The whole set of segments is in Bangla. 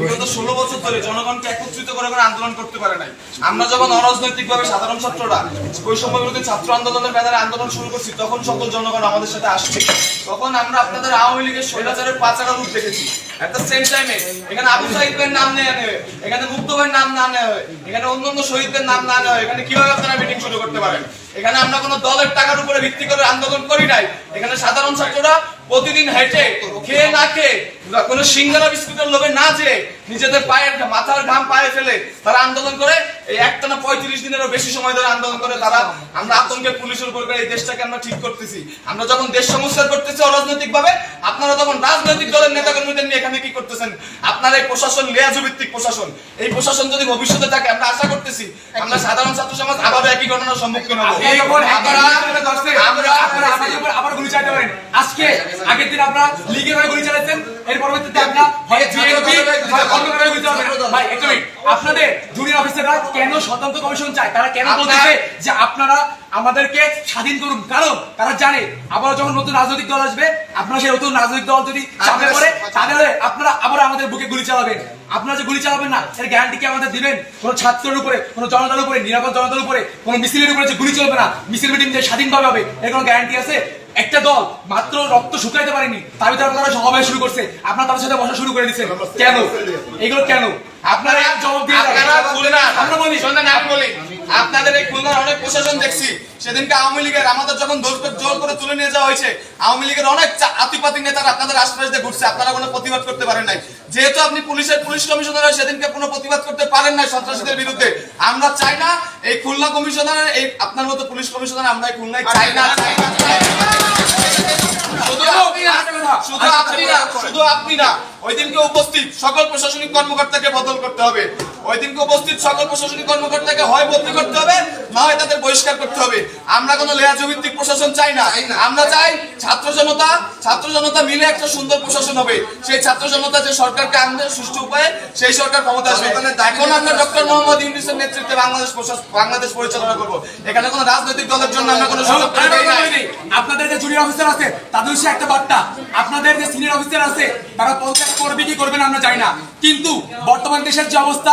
বিগত ষোলো বছর ধরে জনগণকে একত্রিত করে করে আন্দোলন করতে পারে নাই। আমরা যখন অরাজনৈতিক ভাবে সাধারণ ছাত্ররা বৈষম্য বিরোধী ছাত্র আন্দোলনের ব্যানারে আন্দোলন শুরু করছি তখন সকল জনগণ আমাদের সাথে আসছে তখন আমরা আপনাদের আওয়ামী লীগের স্বৈরাচারের পাচারা রূপ দেখেছি। এট দ্য সেম টাইমে এখানে আবু সাহিদের নাম নেওয়া নেবে এখানে মুক্ত ভাইয়ের নাম না নেওয়া হয়। এখানে অন্য অন্য শহীদদের নাম না নেওয়া হয়। এখানে কীভাবে আপনারা মিটিং শুরু করতে পারেন? এখানে আমরা কোনো দলের টাকার উপরে ভিত্তি করে আন্দোলন করি নাই। এখানে সাধারণ ছাত্ররা প্রতিদিন হেঁটে, খেয়ে না খেয়ে কোনো সিঙ্গারা বিস্কুটের লোভে না যে নিজেদের পায়ের মাথার ঘাম পায়ে ফেলে তারা আন্দোলন করে। এই একটানা পঁয়ত্রিশ দিনেরও বেশি সময় ধরে আন্দোলন করে তারা। আমরা আতঙ্কে পুলিশের উপর করে এই দেশটাকে আমরা ঠিক করতেছি। আমরা যখন দেশ সংস্কার করতেছি অরাজনৈতিক ভাবে আপনারা তখন রাজনৈতিক দলের নেতা কর্মীদের নিয়ে এখানে কি করতেছেন? আপনার এই প্রশাসন, লেয়াজু ভিত্তিক প্রশাসন, এই প্রশাসন যদি ভবিষ্যতে থাকে, আমরা করতেছি। আমরা সাধারণ ছাত্র সমাজ আবার একই ঘটনার সম্মুখীন হব। আপনারা আমাদের উপর আবার গুলি চালাতে পারেন। আজকে আগের দিন আপনারা লিগের হয়ে গুলি চালাচ্ছেন এর পরবর্তীতে আপনারা হয় বিএনপি অন্য কারও গুলি চালাবেন। ভাই একটু মিনিট। আপনাদের জুনিয়র অফিসাররা কেন স্বতন্ত্র কমিশন চায়? তারা কেন বলতেছে যে আপনারা আমাদেরকে স্বাধীন করুন? কারণ তারা জানে আবার যখন নতুন রাজনৈতিক দল আসবে আপনারা সেই নতুন রাজনৈতিক দল যদি চাপে পড়ে তাহলে আপনারা আবার আমাদের বুকে গুলি চালাবেন। আপনারা যে গুলি চালাবেন না, এর গ্যারান্টি কি আমাদের দিবেন? কোনো ছাত্রের উপরে, কোনো জনতার উপরে, নিরাপদ জনতার উপরে, কোন মিছিলের উপরে যে গুলি চলবে না, মিছিল মিটিং যে স্বাধীনভাবে হবে, এর কোনো গ্যারান্টি আছে? একটা দল মাত্র রক্ত শুকাইতে পারেনি তার ভিতরে আপনারা সমাবেশ শুরু করছে। আপনারা তাদের সাথে বসা শুরু করে দিচ্ছেন। কেন? এগুলো কেন? আপনারা এক জবাব দিয়ে। আপনারা খুলনা আমরা বলি। শোনেন আমি বলি। আপনাদের এই খুলনার অনেক প্রশাসন দেখছি। সেদিনকে আওয়ামী লীগের আমাদের যখন জোর করে- জোর করে তুলে নিয়ে যাওয়া হয়েছে আওয়ামী লীগের অনেক আতিপাতি নেতারা আপনাদের আশপাশ দিয়ে ঘুরছে। আপনারা কোনো প্রতিবাদ করতে পারেন নাই। যেহেতু আপনি পুলিশের পুলিশ কমিশনার সেদিনকে কোনো প্রতিবাদ করতে পারেন নাই সন্ত্রাসীদের বিরুদ্ধে আমরা চাই না এই খুলনা কমিশনারের এই আপনার মতো পুলিশ কমিশনার আমরা এই খুলনায় চাই না। চাই না, আপনি না। ওই দিনকে উপস্থিত সকল প্রশাসনিক কর্মকর্তাকে বদল করতে হবে ওই দিনকে উপস্থিত সকল প্রশাসনিক কর্মকর্তাকে হয় বদলি করতে হবে না হয় তাদের বহিষ্কার করতে হবে আমরা কোনো লেয়াজু ভিত্তিক প্রশাসন চাই না আমরা চাই ছাত্র জনতা ছাত্র জনতা মিলে একটা সুন্দর প্রশাসন হবে সেই ছাত্র জনতা যে সরকারকে আনবে সুষ্ঠু উপায়ে সেই সরকার ক্ষমতা আসবে এখন আমরা ডক্টর মোহাম্মদ ইউনিসের নেতৃত্বে বাংলাদেশ বাংলাদেশ পরিচালনা করব এখানে কোনো রাজনৈতিক দলের জন্য আমরা কোনো সুযোগ। আপনাদের যে জুনিয়র অফিসার আছে তাদের একটা বার্তা আপনাদের যে সিনিয়র অফিসার আছে তারা পদত্যাগ করবে কি করবে না আমরা জানি না। কিন্তু বর্তমান দেশের যে অবস্থা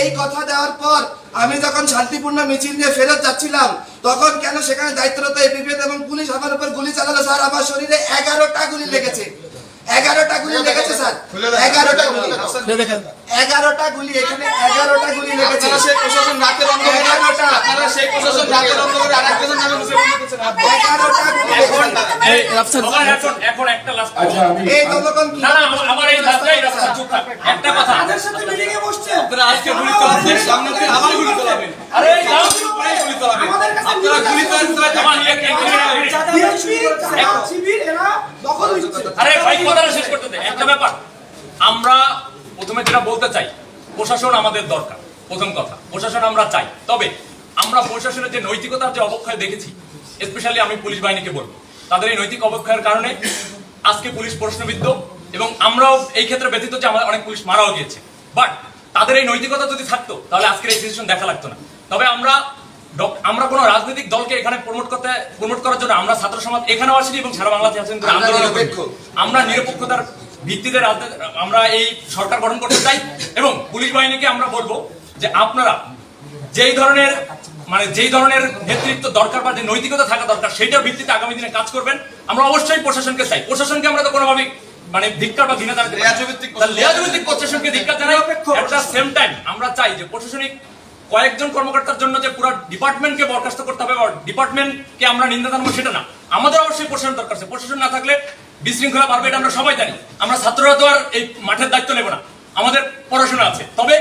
এই কথা দেওয়ার পর আমি যখন শান্তিপূর্ণ মিছিল নিয়ে ফেরত যাচ্ছিলাম, তখন কেন সেখানে দায়িত্বরত এবিপিএফ এবং পুলিশ আমার উপর গুলি চালালো? স্যার, আমার শরীরে এগারোটা গুলি লেগেছে। এগারোটা গুলি লেগেছে স্যার। এগারোটা গুলি। এগারোটা গুলি এখানে এগারোটা গুলি লেগেছে। আপনারা সেই প্রশাসন রাতের অন্ধকারে এগারোটা। আপনারা সেই প্রশাসন রাতের অন্ধকারে আরেকজনের নামে মুসলিম করতেছেন এগারোটা গুলি লেগেছে। এখন এখন- এখন একটা। একটা কথা। আপনারা আজকে গুলি আবার গুলি আরে চালাবেন আপনারা গুলি চালাচ্ছেন আমার এক- এক- এক- আরে ভাই কথাটা শেষ করতে দে একটা ব্যাপার। আমরা প্রথমে যেটা বলতে চাই প্রশাসন আমাদের দরকার। প্রথম কথা প্রশাসন আমরা চাই। তবে আমরা প্রশাসনের যে নৈতিকতার যে অবক্ষয় দেখেছি স্পেশালি আমি পুলিশ বাহিনীকে বলব তাদের এই নৈতিক অবক্ষয়ের কারণে আজকে পুলিশ প্রশ্নবিদ্ধ এবং আমরাও এই ক্ষেত্রে ব্যতীত যে আমাদের অনেক পুলিশ মারাও গিয়েছে। বাট তাদের এই নৈতিকতা যদি থাকতো তাহলে আজকের এই সিচুয়েশন দেখা লাগতো না। তবে আমরা আমরা কোনো রাজনৈতিক দলকে এখানে প্রমোট করতে প্রমোট করার জন্য আমরা ছাত্র সমাজ এখানেও আসিনি এবং সারা বাংলাদেশে আছেন আমরা নিরপেক্ষতার ভিত্তিতে আমরা এই সরকার গঠন করতে চাই এবং পুলিশ বাহিনীকে আমরা বলব যে আপনারা যেই ধরনের মানে যেই ধরনের নেতৃত্ব দরকার বা যে নৈতিকতা থাকা দরকার সেইটার ভিত্তিতে আগামী দিনে কাজ করবেন। আমরা অবশ্যই প্রশাসনকে চাই। প্রশাসনকে আমরা তো কোনোভাবে মানে ধিক্কার বা ঘৃণা জানাতে। লেয়াজুভিত্তিক প্রশাসনকে ধিক্কার জানাই সেম টাইম আমরা চাই যে প্রশাসনিক কয়েকজন কর্মকর্তার জন্য যে পুরো ডিপার্টমেন্টকে বরখাস্ত করতে হবে বা ডিপার্টমেন্টকে আমরা নিন্দা জানাব সেটা না। আমাদের অবশ্যই প্রশাসন দরকার আছে। প্রশাসন না থাকলে বিশৃঙ্খলা বাড়বে এটা আমরা সবাই জানি। আমরা ছাত্ররা তো আর এই মাঠের দায়িত্ব নেব না। আমাদের পড়াশোনা আছে। তবে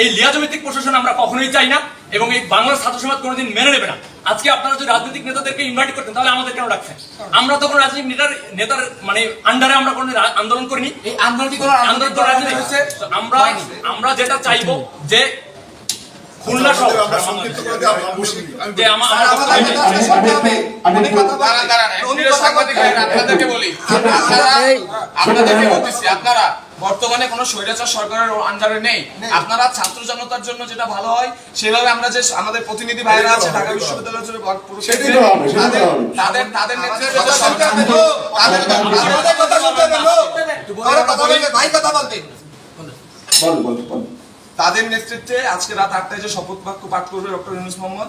এই লিয়াজমিতিক প্রশাসন আমরা কখনোই চাই না এবং এই বাংলার ছাত্র সমাজ কোনোদিন মেনে নেবে না। আজকে আপনারা যদি রাজনৈতিক নেতাদেরকে ইনভাইট করতেন তাহলে আমাদের কেন রাখছেন? আমরা তো কোনো রাজনৈতিক নেতার নেতার মানে আন্ডারে আমরা কোনো আন্দোলন করিনি। এই আন্দোলন আমরা আমরা যেটা চাইব যে খুলনা। আমি যে আমরা আপনাদেরকে বলি। আপনারা আপনাদেরকে বলতেছি আপনারা বর্তমানে কোনো স্বৈরাচার সরকারের আন্ডারে নেই। আপনারা ছাত্র জনতার জন্য যেটা ভালো হয় সেভাবে আমরা যে আমাদের প্রতিনিধি ভাইরা আছে ঢাকা বিশ্ববিদ্যালয়ের জন্য। তাদের তাদের নেতৃত্বে তাদের নেতৃত্বে আজকে রাত আটটায় যে শপথ বাক্য পাঠ করবে ডক্টর ইউনুস মোহাম্মদ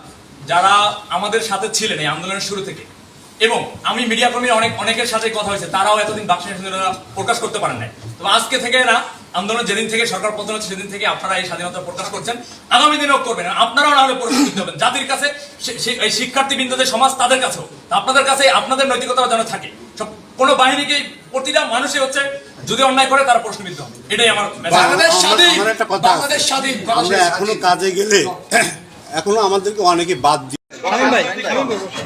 যারা আমাদের সাথে ছিলেন এই আন্দোলনের শুরু থেকে এবং আমি মিডিয়া কর্মীর অনেক অনেকের সাথে কথা হয়েছে তারাও এতদিন বাক্স প্রকাশ করতে পারেন নাই। তো আজকে থেকে না আন্দোলন যেদিন থেকে সরকার পতন হচ্ছে সেদিন থেকে আপনারা এই স্বাধীনতা প্রকাশ করছেন। আগামী দিনেও করবেন আপনারাও না হলে হবেন জাতির কাছে এই শিক্ষার্থী বিন্দুদের সমাজ তাদের কাছেও আপনাদের কাছে আপনাদের নৈতিকতা যেন থাকে। সব কোনো বাহিনীকে প্রতিটা মানুষই হচ্ছে যদি অন্যায় করে তারা প্রশ্নবিদ্ধ হবে। এটাই আমার বাংলাদেশ স্বাধীন। বাংলাদেশ স্বাধীন। আমরা এখনও কাজে গেলে এখনও আমাদেরকে অনেকে বাদ দিয়ে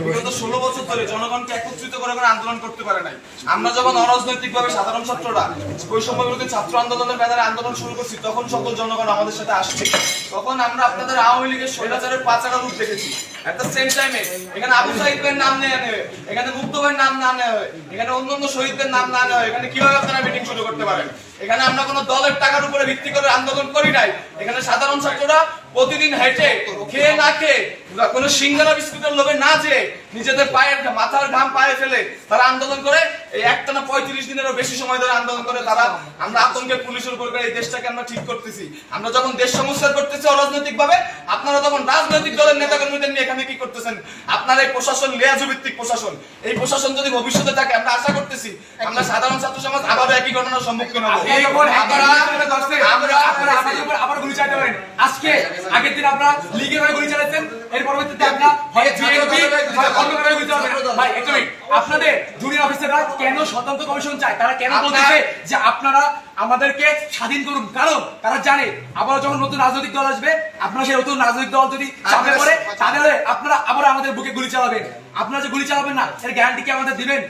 বিগত ষোলো বছর ধরে জনগণকে একত্রিত করে করে আন্দোলন করতে পারে নাই। আমরা যখন অরাজনৈতিক সাধারণ ছাত্ররা বৈষম্য বিরোধী ছাত্র আন্দোলনের ব্যানারে আন্দোলন শুরু করছি তখন সকল জনগণ আমাদের সাথে আসছে। তখন আমরা আপনাদের আওয়ামী লীগের স্বৈরাচারের পাঁচাটা রূপ দেখেছি। এট দ্য সেম টাইমে এখানে আবু নাম নেওয়া নেবে এখানে নাম না নেওয়া হয়। এখানে অন্য অন্য শহীদদের নাম না নেওয়া হয়। এখানে কীভাবে আপনারা মিটিং শুরু করতে পারেন? এখানে আমরা কোনো দলের টাকার উপরে ভিত্তি করে আন্দোলন করি নাই। এখানে সাধারণ ছাত্ররা প্রতিদিন হেঁটে, খেয়ে না খেয়ে, কোনো সিঙ্গারা বিস্কুটের লোভে না যে নিজেদের পায়ের মাথার ঘাম পায়ে ফেলে তারা আন্দোলন করে এই একটানা পঁয়ত্রিশ দিনেরও বেশি সময় ধরে আন্দোলন করে তারা। আমরা আতঙ্কে পুলিশের উপর করে এই দেশটাকে আমরা ঠিক করতেছি। আমরা যখন দেশ সংস্কার করতেছি অরাজনৈতিক ভাবে আপনারা তখন রাজনৈতিক দলের নেতা কর্মীদের নিয়ে এখানে কি করতেছেন? আপনার এই প্রশাসন লেয়াজু ভিত্তিক প্রশাসন। এই প্রশাসন যদি ভবিষ্যতে থাকে আমরা আশা করতেছি আমরা সাধারণ ছাত্র সমাজ আবারও একই ঘটনার সম্মুখীন হব। আবার গুলি চালাতে পারেন। আজকে আগের দিন আপনারা লীগের হয়ে গুলি চালাচ্ছেন এর পরবর্তীতে আপনারা হয় বিএনপি অন্য কারও গুলি চালাবেন। ভাই একটা আপনাদের কেন স্বতন্ত্র কমিশন চায়? তারা কেন বলতেছে যে আপনারা আমাদেরকে স্বাধীন করুন? কারণ তারা জানে আবার যখন নতুন রাজনৈতিক দল আসবে আপনারা সেই নতুন রাজনৈতিক দল যদি চাপে পড়ে তাহলে আপনারা আবার আমাদের বুকে গুলি চালাবেন। আপনারা যে গুলি চালাবেন না এর গ্যারান্টি কি আমাদের দিবেন?